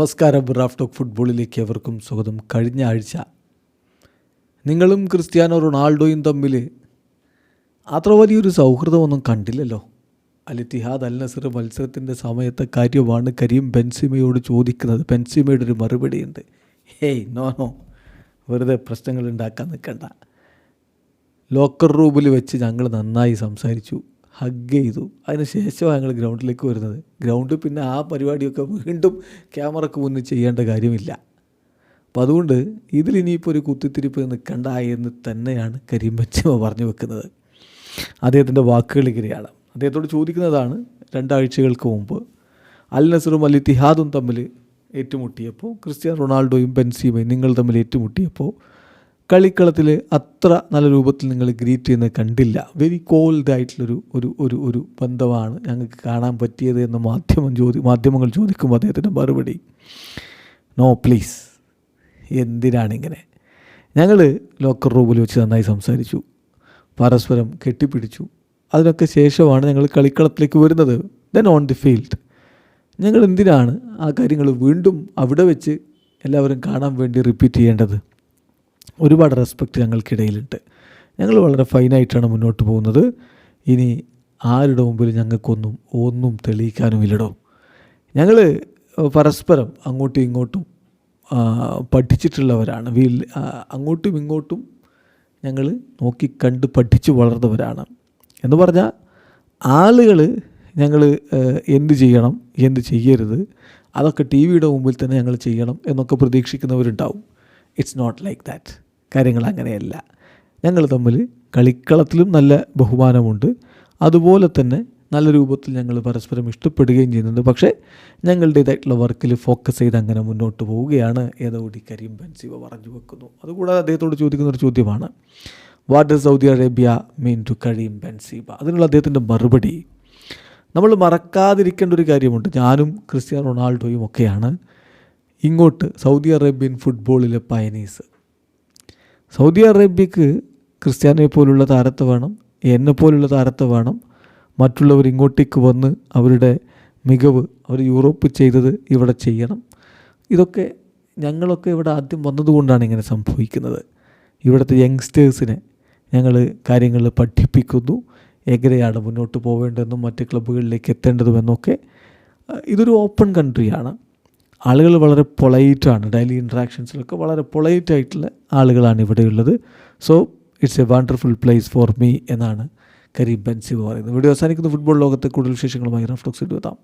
നമസ്കാരം. Raf talk ഫുട്ബോളിലേക്ക് എവർക്കും സ്വാഗതം. കഴിഞ്ഞ ആഴ്ച നിങ്ങളും ക്രിസ്ത്യാനോ റൊണാൾഡോയും തമ്മിൽ അത്ര വലിയൊരു സൗഹൃദമൊന്നും കണ്ടില്ലല്ലോ. അൽ ഇത്തിഹാദ് അൽ നസർ മത്സരത്തിന്റെ സമയത്തെ കാര്യമാണ് കരീം ബെൻസിമയോട് ചോദിക്കുന്നത്. ബെൻസിമയുടെ ഒരു മറുപടിയുണ്ട്. ഹേയ് നോ നോ വെറുതെ പ്രശ്നങ്ങൾ ഉണ്ടാക്കാൻ നിൽക്കണ്ട. ലോക്കർ റൂമിൽ വെച്ച് ഞങ്ങൾ നന്നായി സംസാരിച്ചു. ഹഗ് ചെയ്തു. അതിന് ശേഷമാണ് ഞങ്ങൾ ഗ്രൗണ്ടിലേക്ക് വരുന്നത്. ഗ്രൗണ്ട് പിന്നെ ആ പരിപാടിയൊക്കെ വീണ്ടും ക്യാമറക്ക് മുന്നിൽ ചെയ്യേണ്ട കാര്യമില്ല. അപ്പോൾ അതുകൊണ്ട് ഇതിലിനിയിപ്പോൾ ഒരു കുത്തിത്തിരിപ്പ് നിൽക്കണ്ട എന്ന് തന്നെയാണ് കരീം ബച്ചമ്മ പറഞ്ഞു വെക്കുന്നത്. അദ്ദേഹത്തിന്റെ വാക്കുകൾ ഇങ്ങനെയാണ്. അദ്ദേഹത്തോട് ചോദിക്കുന്നതാണ് രണ്ടാഴ്ചകൾക്ക് മുമ്പ് അൽ നസറും അൽ ഇത്തിഹാദും തമ്മിൽ ഏറ്റുമുട്ടിയപ്പോൾ ക്രിസ്ത്യാനോ റൊണാൾഡോയും ബെൻസീമയും നിങ്ങൾ തമ്മിൽ ഏറ്റുമുട്ടിയപ്പോൾ കളിക്കളത്തിൽ അത്ര നല്ല രൂപത്തിൽ നിങ്ങൾ ഗ്രീറ്റ് ചെയ്യുന്നത് കണ്ടില്ല. വെരി കോൾഡ് ആയിട്ടുള്ളൊരു ഒരു ഒരു ഒരു ബന്ധമാണ് ഞങ്ങൾക്ക് കാണാൻ പറ്റിയത് എന്ന് മാധ്യമം ചോദി മാധ്യമങ്ങൾ ചോദിക്കുമ്പോൾ അദ്ദേഹത്തിന്റെ മറുപടി. നോ പ്ലീസ് എന്തിനാണിങ്ങനെ ഞങ്ങൾ ലോക്കർ റൂമിൽ വെച്ച് നന്നായി സംസാരിച്ചു. പരസ്പരം കെട്ടിപ്പിടിച്ചു. അതിനൊക്കെ ശേഷമാണ് ഞങ്ങൾ കളിക്കളത്തിലേക്ക് വരുന്നത്. ദെൻ ഓൺ ദി ഫീൽഡ് ഞങ്ങൾ എന്തിനാണ് ആ കാര്യങ്ങൾ വീണ്ടും അവിടെ വെച്ച് എല്ലാവരും കാണാൻ വേണ്ടി റിപ്പീറ്റ് ചെയ്യേണ്ടത്? ഒരുപാട് റെസ്പെക്റ്റ് ഞങ്ങൾക്കിടയിലുണ്ട്. ഞങ്ങൾ വളരെ ഫൈനായിട്ടാണ് മുന്നോട്ട് പോകുന്നത്. ഇനി ആരുടെ മുമ്പിൽ ഞങ്ങൾക്കൊന്നും ഒന്നും തെളിയിക്കാനും ഇല്ലടോ. ഞങ്ങൾ പരസ്പരം അങ്ങോട്ടും ഇങ്ങോട്ടും പഠിച്ചിട്ടുള്ളവരാണ്. വീൽ അങ്ങോട്ടും ഇങ്ങോട്ടും ഞങ്ങൾ നോക്കി കണ്ട് പഠിച്ചു വളർന്നവരാണ്. എന്ന് പറഞ്ഞാൽ ആളുകൾ ഞങ്ങൾ എന്ത് ചെയ്യണം എന്ത് ചെയ്യരുത് അതൊക്കെ ടി വിയുടെ മുമ്പിൽ തന്നെ ഞങ്ങൾ ചെയ്യണം എന്നൊക്കെ പ്രതീക്ഷിക്കുന്നവരുണ്ടാവും. ഇറ്റ്സ് നോട്ട് ലൈക്ക് ദാറ്റ് കാര്യങ്ങൾ അങ്ങനെയല്ല. ഞങ്ങൾ തമ്മിൽ കളിക്കളത്തിലും നല്ല ബഹുമാനമുണ്ട്. അതുപോലെ തന്നെ നല്ല രൂപത്തിൽ ഞങ്ങൾ പരസ്പരം ഇഷ്ടപ്പെടുകയും ചെയ്യുന്നുണ്ട്. പക്ഷേ ഞങ്ങളുടേതായിട്ടുള്ള വർക്കിൽ ഫോക്കസ് ചെയ്ത് അങ്ങനെ മുന്നോട്ട് പോവുകയാണ്. ഏതോടി കരീം ബെൻസിവ പറഞ്ഞു വെക്കുന്നു. അതുകൂടാതെ അദ്ദേഹത്തോട് ചോദിക്കുന്ന ഒരു ചോദ്യമാണ്. What does Saudi Arabia mean to Karim Benzema അതിനുള്ള അദ്ദേഹത്തിന്റെ മറുപടി. നമ്മൾ മറക്കാതിരിക്കേണ്ട ഒരു കാര്യമുണ്ട്. ഞാനും ക്രിസ്ത്യാനോ റൊണാൾഡോയും ഒക്കെയാണ്. ഇങ്ങോട്ട് സൗദി അറേബ്യൻ ഫുട്ബോളിലെ പയനീസ്. സൗദി അറേബ്യക്ക് ക്രിസ്ത്യാനോയെ പോലുള്ള താരത്തെ വേണം എന്നെ പോലുള്ള താരത്തെ വേണം. മറ്റുള്ളവർ ഇങ്ങോട്ടേക്ക് വന്ന് അവരുടെ മികവ് അവർ യൂറോപ്പ് ചെയ്തത് ഇവിടെ ചെയ്യണം. ഇതൊക്കെ ഞങ്ങളൊക്കെ ഇവിടെ ആദ്യം വന്നതുകൊണ്ടാണ് ഇങ്ങനെ സംഭവിക്കുന്നത്. ഇവിടുത്തെ യങ്സ്റ്റേഴ്സിനെ ഞങ്ങൾ കാര്യങ്ങൾ പഠിപ്പിക്കുന്നു. എങ്ങനെയാണ് മുന്നോട്ട് പോവേണ്ടതെന്നും മറ്റ് ക്ലബ്ബുകളിലേക്ക് എത്തേണ്ടതുമെന്നൊക്കെ. ഇതൊരു ഓപ്പൺ കൺട്രിയാണ്. ആളുകൾ വളരെ പൊളൈറ്റാണ് ഡെയിലി ഇൻട്രാക്ഷൻസിലൊക്കെ വളരെ പൊളൈറ്റ് ആയിട്ടുള്ള ആളുകളാണ് ഇവിടെയുള്ളത് so it's a wonderful place for me എന്നാണ് കരീം ബൻസി പറയുന്നത്. വീഡിയോ അവസാനിക്കുന്ന. ഫുട്ബോൾ ലോകത്തെ കൂടുതൽ വിശേഷങ്ങളുമായി റഫ്ലോക്സ് എത്താം.